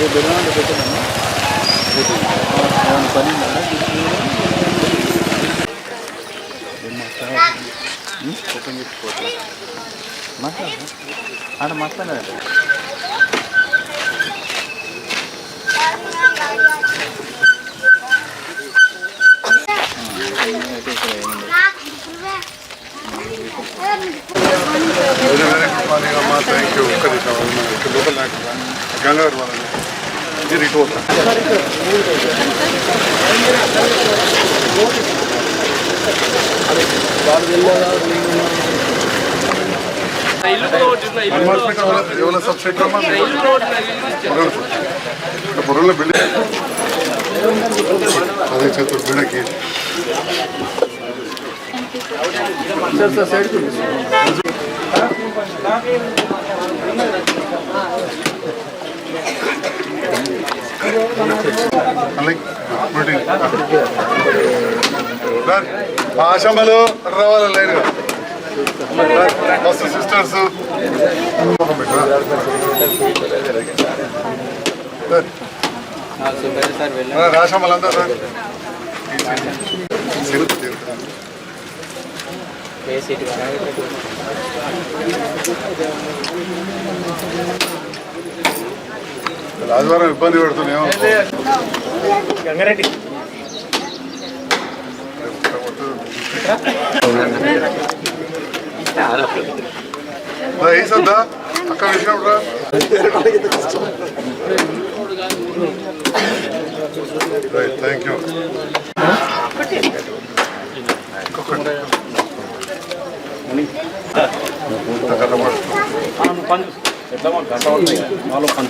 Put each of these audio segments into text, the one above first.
ఏ బెల్లం పెట్టదమ్మా పని ఓపెన్ చేసుకోవచ్చు మాట్లాడు ఆడ మాట్లాడాలి థ్యాంక్ యూ లోపల నాకు गंगावर वाला जी रिटोर எவ்வளோ சப்ஸ்டேட் பொருள் பில்லு ಅದೇ ಸ್ವಲ್ಪ ಬೆಳಗ್ಗೆ ಸರ್ ಸರ್ ಸೈಡ್ ఆశమ్మలు రావాలి లైన్గా ఫస్ట్ సిస్టర్స్ సార్ వెళ్ళి రాశమ్మలు అంతా ఆదివారం ఇబ్బంది పెడుతున్నాం గంగారెడ్డి. వేసద్దా అక్కడ వేసినప్పుడు థ్యాంక్ యూ ఎట్లా గంట ఓకే దొరకలు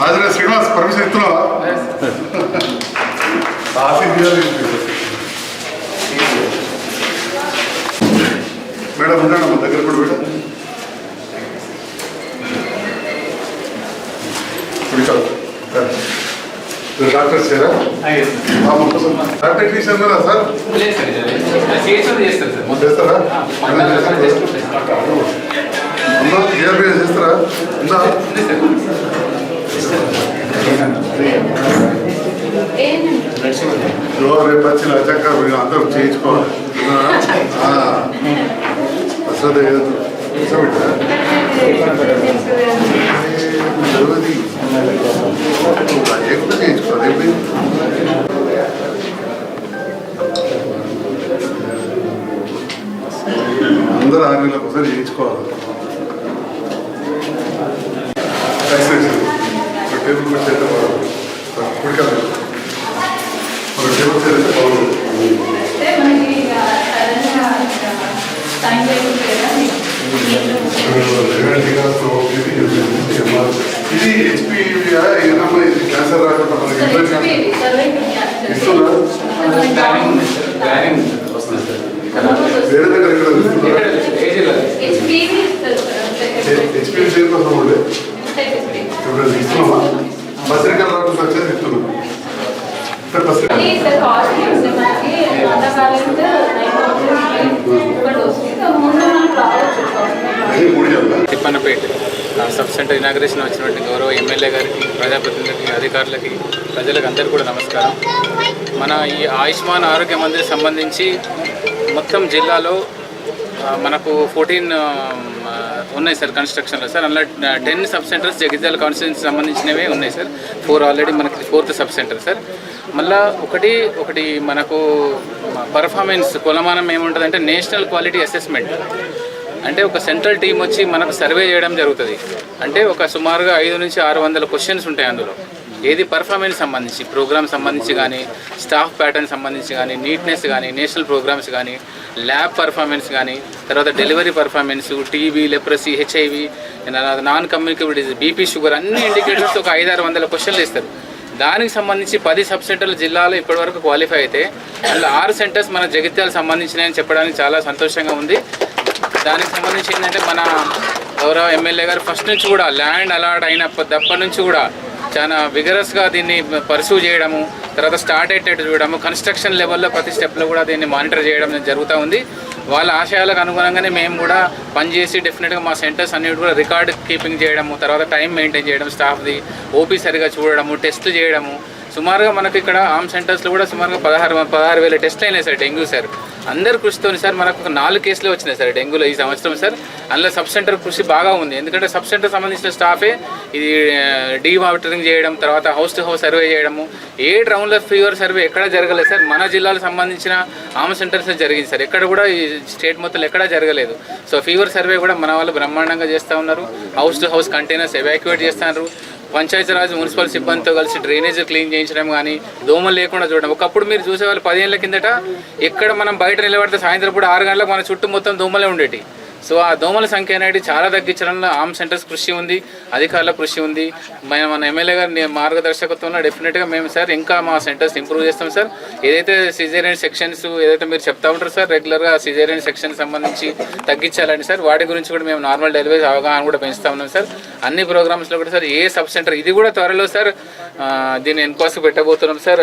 హాజరే శ్రీనివాస్ పర్మిషన్ ఇస్తున్నావా? ఆఫీస్ మేడం ఉన్నాడు మన దగ్గర కూడా మేడం. డాక్టర్ సారా? డాక్టర్ టెక్నీషియన్ కదా సార్? చేస్తారా? ఉందా చేస్తారా? ఉందా? ఇదిగో రేపు వచ్చి లచ్చక్క మీరు అందరూ చేయించుకోవాలి. అసలు ఎక్కువ చేయించుకోవాలి అందరూ ఆరు నెలలకు ఒకసారి చేయించుకోవాలి. టేబుల్ కూడా చేస్తే బాగుంది కుడికాదు ఒక టేబుల్ చేస్తే బాగుంది ఇది హెచ్పి ఏదమ్మా ఇది క్యాన్సర్ రాకుండా మనకి ఇబ్బంది ఇస్తున్నా వేరే దగ్గర ఎక్కడ ఇస్తున్నా హెచ్పి చేరు కోసం ఉండే ఇప్పుడు ఇస్తున్నామా బసరికల్ రాకుండా వచ్చేది ఇస్తున్నాం ఇక్కడ బసరికల్ అది మూడు చెప్పాలి తిప్పన్నపేట సబ్ సెంటర్ ఇనాగ్రేషన్ వచ్చినటువంటి గౌరవ ఎమ్మెల్యే గారికి ప్రజాప్రతినిధులకి అధికారులకి ప్రజలకు అందరికీ కూడా నమస్కారం. మన ఈ ఆయుష్మాన్ ఆరోగ్య మందిర్ సంబంధించి మొత్తం జిల్లాలో మనకు ఫోర్టీన్ ఉన్నాయి సార్ కన్స్ట్రక్షన్లో సార్ అందులో ten sub centres Jagtial constituency సంబంధించినవే ఉన్నాయి సార్. ఫోర్ ఆల్రెడీ మనకి ఫోర్త్ సబ్ సెంటర్ సార్. మళ్ళా ఒకటి ఒకటి మనకు పర్ఫార్మెన్స్ కొలమానం ఏముంటుందంటే నేషనల్ క్వాలిటీ అసెస్మెంట్ అంటే ఒక సెంట్రల్ టీం వచ్చి మనకు సర్వే చేయడం జరుగుతుంది. అంటే ఒక సుమారుగా ఐదు నుంచి ఆరు వందల క్వశ్చన్స్ ఉంటాయి అందులో. ఏది పర్ఫార్మెన్స్ సంబంధించి ప్రోగ్రామ్ సంబంధించి కానీ స్టాఫ్ ప్యాటర్న్ సంబంధించి కానీ నీట్నెస్ కానీ నేషనల్ ప్రోగ్రామ్స్ కానీ ల్యాబ్ పర్ఫార్మెన్స్ కానీ తర్వాత delivery performance TB leprosy HIV non communicable disease BP sugar అన్ని ఇండికేటర్స్ ఒక ఐదారు వందల క్వశ్చన్లు ఇస్తారు. దానికి సంబంధించి పది సబ్ సెంటర్లు జిల్లాలో ఇప్పటివరకు క్వాలిఫై అయితే అందులో ఆరు సెంటర్స్ మన జగిత్యాలకు సంబంధించినాయని చెప్పడానికి చాలా సంతోషంగా ఉంది. దానికి సంబంధించి ఏంటంటే మన గౌరవ ఎమ్మెల్యే గారు ఫస్ట్ నుంచి కూడా ల్యాండ్ అలాట్ అయినప్పటి నుంచి కూడా చాలా విగరస్గా దీన్ని పర్సూ చేయడము తర్వాత స్టార్ట్ అయ్యేటట్టు చూడడము కన్స్ట్రక్షన్ లెవెల్లో ప్రతి స్టెప్లో కూడా దీన్ని మానిటర్ చేయడం జరుగుతూ ఉంది. వాళ్ళ ఆశయాలకు అనుగుణంగానే మేము కూడా పనిచేసి డెఫినెట్గా మా సెంటర్స్ అన్నిటి కూడా రికార్డ్ కీపింగ్ చేయడము తర్వాత టైం మెయింటైన్ చేయడం స్టాఫ్ది ఓపీ సరిగా చూడడము టెస్ట్ చేయడము సుమారుగా మనకి ఇక్కడ ఆమ్ సెంటర్స్లో కూడా సుమారుగా పదహారు పదహారు వేల టెస్ట్లు అయినాయి సార్ డెంగ్యూ సార్. అందరు కృషితో సార్ మనకు ఒక నాలుగు కేసులు వచ్చినాయి సార్ డెంగ్యూలో ఈ సంవత్సరం సార్. అందులో సబ్ సెంటర్ కృషి బాగా ఉంది. ఎందుకంటే సబ్ సెంటర్ సంబంధించిన స్టాఫే ఇది డీ మానిటరింగ్ చేయడం తర్వాత హౌస్ టు హౌస్ సర్వే చేయడము ఏ రౌండ్ల ఫీవర్ సర్వే ఎక్కడ జరగలేదు సార్. మన జిల్లాలకు సంబంధించిన ఆమ్ సెంటర్స్ జరిగింది సార్. ఎక్కడ కూడా ఈ స్టేట్ మొత్తం ఎక్కడా జరగలేదు. సో ఫీవర్ సర్వే కూడా మన వాళ్ళు బ్రహ్మాండంగా చేస్తూ ఉన్నారు. House to house containers evacuate చేస్తున్నారు. పంచాయతీరాజ్ మున్సిపల్ సిబ్బందితో కలిసి డ్రైనేజ్ క్లీన్ చేయించడం కానీ దోమలు లేకుండా చూడడం. ఒకప్పుడు మీరు చూసేవాళ్ళు పదేళ్ళ కిందట ఎక్కడ మనం బయట నిలబడితే సాయంత్రం పూట ఆరు గంటలకు మన చుట్టూ మొత్తం దోమలే ఉండేటి. సో ఆ దోమల సంఖ్య అనేది చాలా తగ్గించడంలో ఆమ్ సెంటర్స్ కృషి ఉంది అధికారుల కృషి ఉంది. మన మన ఎమ్మెల్యే గారి మార్గదర్శకత్వంలో డెఫినెట్గా మేము సార్ ఇంకా మా సెంటర్స్ ఇంప్రూవ్ చేస్తాం సార్. ఏదైతే సిజేరియన్ సెక్షన్స్ ఏదైతే మీరు చెప్తా ఉంటారు సార్ రెగ్యులర్గా సిజేరియన్ సెక్షన్ సంబంధించి తగ్గించాలండి సార్. వాటి గురించి కూడా మేము నార్మల్ డెలివరీస్ అవగాహన కూడా పెంచుతా ఉన్నాం సార్. అన్ని ప్రోగ్రామ్స్లో కూడా సార్ ఏ సబ్ సెంటర్ ఇది కూడా త్వరలో సార్ దీన్ని ఎన్క్వైరీ పెట్టబోతున్నాం సార్.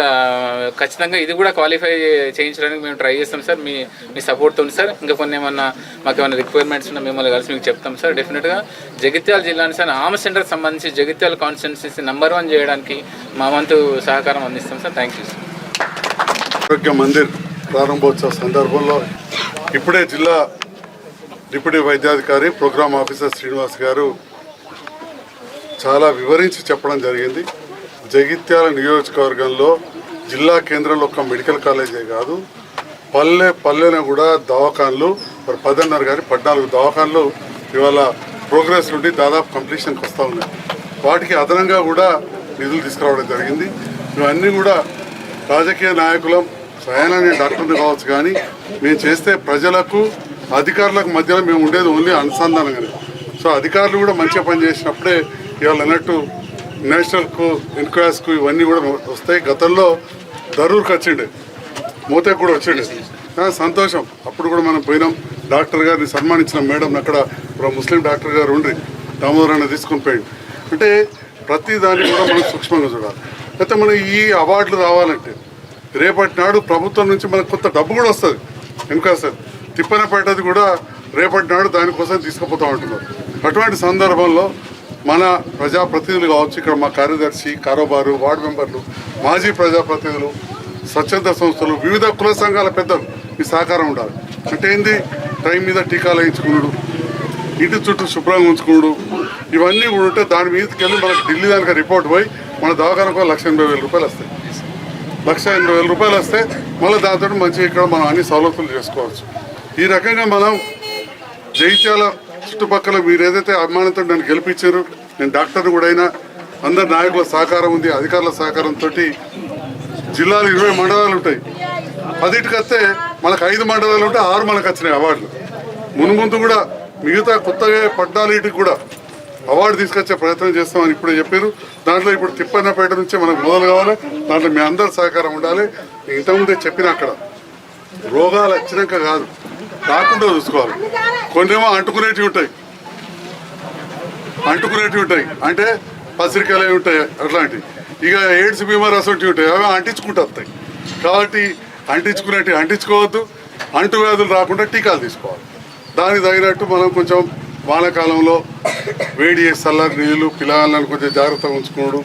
ఖచ్చితంగా ఇది కూడా క్వాలిఫై చేయించడానికి మేము ట్రై చేస్తాం సార్. మీ మీ సపోర్ట్ ఉంది సార్. ఇంకా కొన్ని ఏమన్నా మాకు ఏమైనా డిపార్ట్మెంట్స్ ఉన్న మిమ్మల్ని కలిసి మీకు చెప్తాం సార్. డెఫినెట్గా జగిత్యాల జిల్లాని సార్ ఆమె సెంటర్కి సంబంధించి జగిత్యాల కాన్స్టిట్యున్సీ నెంబర్ వన్ చేయడానికి మా వంతు సహకారం అందిస్తాం సార్. థ్యాంక్ యూ సార్ ఆరోగ్య మందిర్ ప్రారంభోత్సవ సందర్భంలో ఇప్పుడే జిల్లా డిప్యూటీ వైద్యాధికారి ప్రోగ్రామ్ ఆఫీసర్ శ్రీనివాస్ గారు చాలా వివరించి చెప్పడం జరిగింది. జగిత్యాల నియోజకవర్గంలో జిల్లా కేంద్రంలో ఒక మెడికల్ కాలేజే కాదు పల్లె పల్లెన కూడా దవాఖాన్లు మరి పదిన్నర కానీ పద్నాలుగు దవాఖాన్లు ఇవాళ ప్రోగ్రెస్ నుండి దాదాపు కంప్లీషన్కి వస్తూ ఉన్నాయి. వాటికి అదనంగా కూడా నిధులు తీసుకురావడం జరిగింది. ఇవన్నీ కూడా రాజకీయ నాయకులం స్వయాన నేను డాక్టర్ని కావచ్చు కానీ మేము చేస్తే ప్రజలకు అధికారులకు మధ్యలో మేము ఉండేది ఓన్లీ అనుసంధానంగానే. సో అధికారులు కూడా మంచిగా పనిచేసినప్పుడే ఇవాళ అన్నట్టు నేషనల్కు ఇన్క్వాస్కు ఇవన్నీ కూడా వస్తాయి. గతంలో దరూర్కి వచ్చిండే మూతకు కూడా వచ్చిండే. సంతోషం. అప్పుడు కూడా మనం పోయినాం. డాక్టర్ గారిని సన్మానించిన మేడం అక్కడ ముస్లిం డాక్టర్ గారు ఉండి దామోదరాన్ని తీసుకొని పోయింది అంటే ప్రతి దాన్ని కూడా మనం సూక్ష్మంగా చూడాలి. అయితే మనం ఈ అవార్డులు రావాలంటే రేపటి నాడు ప్రభుత్వం నుంచి మనకు కొంత డబ్బు కూడా వస్తుంది. ఇంకా సార్ తిప్పనపేటది కూడా రేపటి నాడు దానికోసం తీసుకుపోతూ ఉంటున్నారు అటువంటి సందర్భంలో మన ప్రజాప్రతినిధులు కావచ్చు ఇక్కడ మా కార్యదర్శి కారోబారు వార్డు మెంబర్లు మాజీ ప్రజాప్రతినిధులు స్వచ్ఛంద సంస్థలు వివిధ కుల సంఘాల పెద్దలు ఈ సహకారం ఉండాలి. అంటే ఏంది? టైం మీద టీకాలు వేయించుకున్నాడు ఇంటి చుట్టూ శుభ్రంగా ఉంచుకున్నాడు. ఇవన్నీ కూడా ఉంటే దాని మీదకి వెళ్ళి మనకు ఢిల్లీ దానికి రిపోర్ట్ పోయి మన దవాఖానకు లక్ష ఎనభై వేల రూపాయలు వస్తాయి. లక్ష ఎనభై వేల రూపాయలు వస్తే మళ్ళీ దాంతో మంచిగా ఇక్కడ మనం అన్ని సౌలతులు చేసుకోవచ్చు. ఈ రకంగా మనం జైత్యాల చుట్టుపక్కల మీరు ఏదైతే అభిమానంతో నన్ను గెలిపించారు నేను డాక్టర్ కూడా అయినా అందరు నాయకుల సహకారం ఉంది అధికారుల సహకారంతో జిల్లాలో ఇరవై మండలాలు ఉంటాయి. పదిటికి వస్తే మనకు ఐదు మండలాలు ఉంటే ఆరు మనకు వచ్చినాయి అవార్డులు. మున్ముందు కూడా మిగతా కొత్తగా పడ్డాలిటికి కూడా అవార్డు తీసుకొచ్చే ప్రయత్నం చేస్తామని ఇప్పుడే చెప్పారు. దాంట్లో ఇప్పుడు తిప్పన్నపేట నుంచే మనకు మొదలు కావాలి. దాంట్లో మీ అందరి సహకారం ఉండాలి. ఇంతకుముందే చెప్పిన అక్కడ రోగాలు వచ్చినాక కాదు. రాకుండా చూసుకోవాలి. కొన్నేమో అంటుకునేటివి ఉంటాయి. అంటుకునేటివి ఉంటాయి. అంటే పసిరికలు ఉంటాయి అట్లాంటివి. ఇక ఎయిడ్స్ బీమార్ అసలు ఉంటాయి. అవి అంటించుకుంటూ వస్తాయి. కాబట్టి అంటించుకునేటివి అంటించుకోవద్దు. అంటువ్యాధులు రాకుండా టీకాలు తీసుకోవాలి. దానికి తగినట్టు మనం కొంచెం వానాకాలంలో వేడి చేసి చల్లని నీళ్ళు పిల్లలను కొంచెం జాగ్రత్తగా ఉంచుకోడు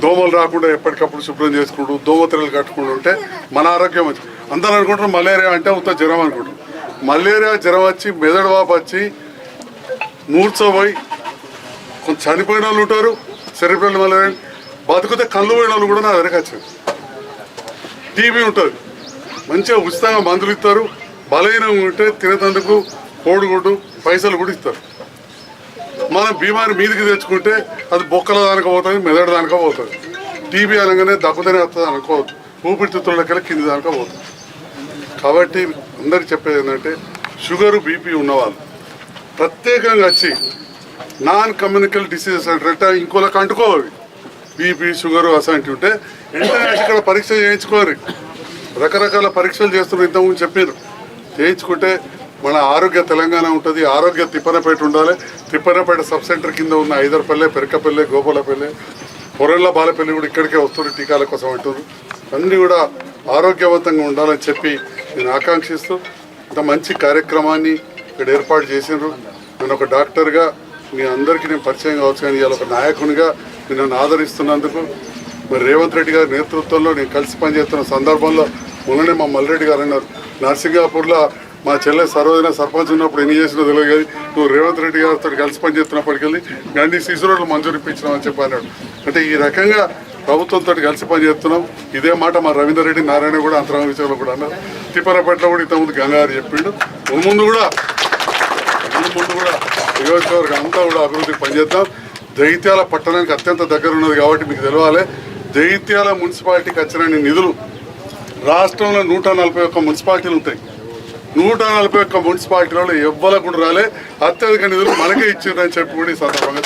దోమలు రాకుండా ఎప్పటికప్పుడు శుభ్రం చేసుకుంటూ దోమతెరలు కట్టుకుంటూ ఉంటే మన ఆరోగ్యం మంచి అందరూ అనుకుంటారు మలేరియా అంటే ఉత్త జ్వరం అనుకుంటారు. మలేరియా జ్వరం వచ్చి మెదడు వాపు వచ్చి మూర్చోపోయి కొంచెం చనిపోయిన వాళ్ళు ఉంటారు చనిపోయిన మలేరియా. బతికితే కళ్ళు పోయిన వాళ్ళు కూడా నా దగ్గరకు వచ్చారు. టీబీ ఉంటుంది. మంచిగా ఉచితంగా మందులు ఇస్తారు. బలహీనంగా ఉంటే తినేటందుకు కోడిగుడ్డు పైసలు కూడా ఇస్తారు. మనం బీమారి మీదికి తెచ్చుకుంటే అది బొక్కల దానిక పోతుంది మెదడు దానిక పోతుంది. టీబీ అనగానే దెబ్బతనే వస్తుంది అనుకోవద్దు. ఊపిరితిత్తులకెళ్ళి కింది దానికో పోతుంది. కాబట్టి అందరికి చెప్పేది ఏంటంటే షుగరు బీపీ ఉన్నవాళ్ళు ప్రత్యేకంగా వచ్చి నాన్ కమ్యూనికల్ డిసీజెస్ అంటే ఇంకోళ్ళకి అంటుకోవాలి. బీపీ షుగర్ అసంటి ఉంటే వెంటనే ఇక్కడ పరీక్ష చేయించుకోరు రకరకాల పరీక్షలు చేస్తున్నారు. ఇంతకుముందు చెప్పారు చేయించుకుంటే మన ఆరోగ్య తెలంగాణ ఉంటుంది. ఆరోగ్య తిప్పనపేట ఉండాలి. తిప్పనపేట సబ్ సెంటర్ కింద ఉన్న ఐదర్పల్లె పెరకపల్లె గోపాలపల్లె పొరల్ల బాలపల్లి కూడా ఇక్కడికే వస్తున్నారు. టీకాల కోసం అంటున్నారు. అన్నీ కూడా ఆరోగ్యవంతంగా ఉండాలని చెప్పి నేను ఆకాంక్షిస్తూ ఇంత మంచి కార్యక్రమాన్ని ఇక్కడ ఏర్పాటు చేసినారు నేను ఒక డాక్టర్గా మీ అందరికీ నేను పరిచయం కావచ్చు కానీ ఒక నాయకునిగా నేను నన్ను ఆదరిస్తున్నందుకు మరి రేవంత్ రెడ్డి గారి నేతృత్వంలో నేను కలిసి పనిచేస్తున్న సందర్భంలో మొన్ననే మా మల్రెడ్డి గారు అన్నారు నర్సింగాపూర్లో మా చెల్లె సరోజన సర్పంచ్ ఉన్నప్పుడు ఎన్ని చేసినా తెలియదు కానీ నువ్వు రేవంత్ రెడ్డి గారితో కలిసి పనిచేస్తున్నప్పటికెళ్ళి గండి రోడ్లు మంజూరు ఇప్పించినావు అని చెప్పి అన్నాడు. అంటే ఈ రకంగా ప్రభుత్వంతో కలిసి పనిచేస్తున్నాం. ఇదే మాట మా రవీందర్ రెడ్డి నారాయణ కూడా అంతరంగ విషయంలో కూడా అన్నారు. తిప్పరపేటలో కూడా ఇంతకుముందు గంగారు చెప్పిండు. ముందు కూడా ముందు ముందు కూడా నియోజకవర్గం అంతా కూడా అభివృద్ధికి పనిచేద్దాం. జైత్యాల పట్టణానికి అత్యంత దగ్గర ఉన్నది కాబట్టి మీకు తెలవాలి. జైత్యాల మున్సిపాలిటీకి వచ్చిన నిధులు రాష్ట్రంలో నూట నలభై ఒక్క మున్సిపాలిటీలు ఉంటాయి. నూట నలభై ఒక్క మున్సిపాలిటీలలో ఎవ్వలకు కూడా రాలే. అత్యధిక నిధులు మనకే ఇచ్చిండ్రని చెప్పి కూడా ఈ సందర్భంగా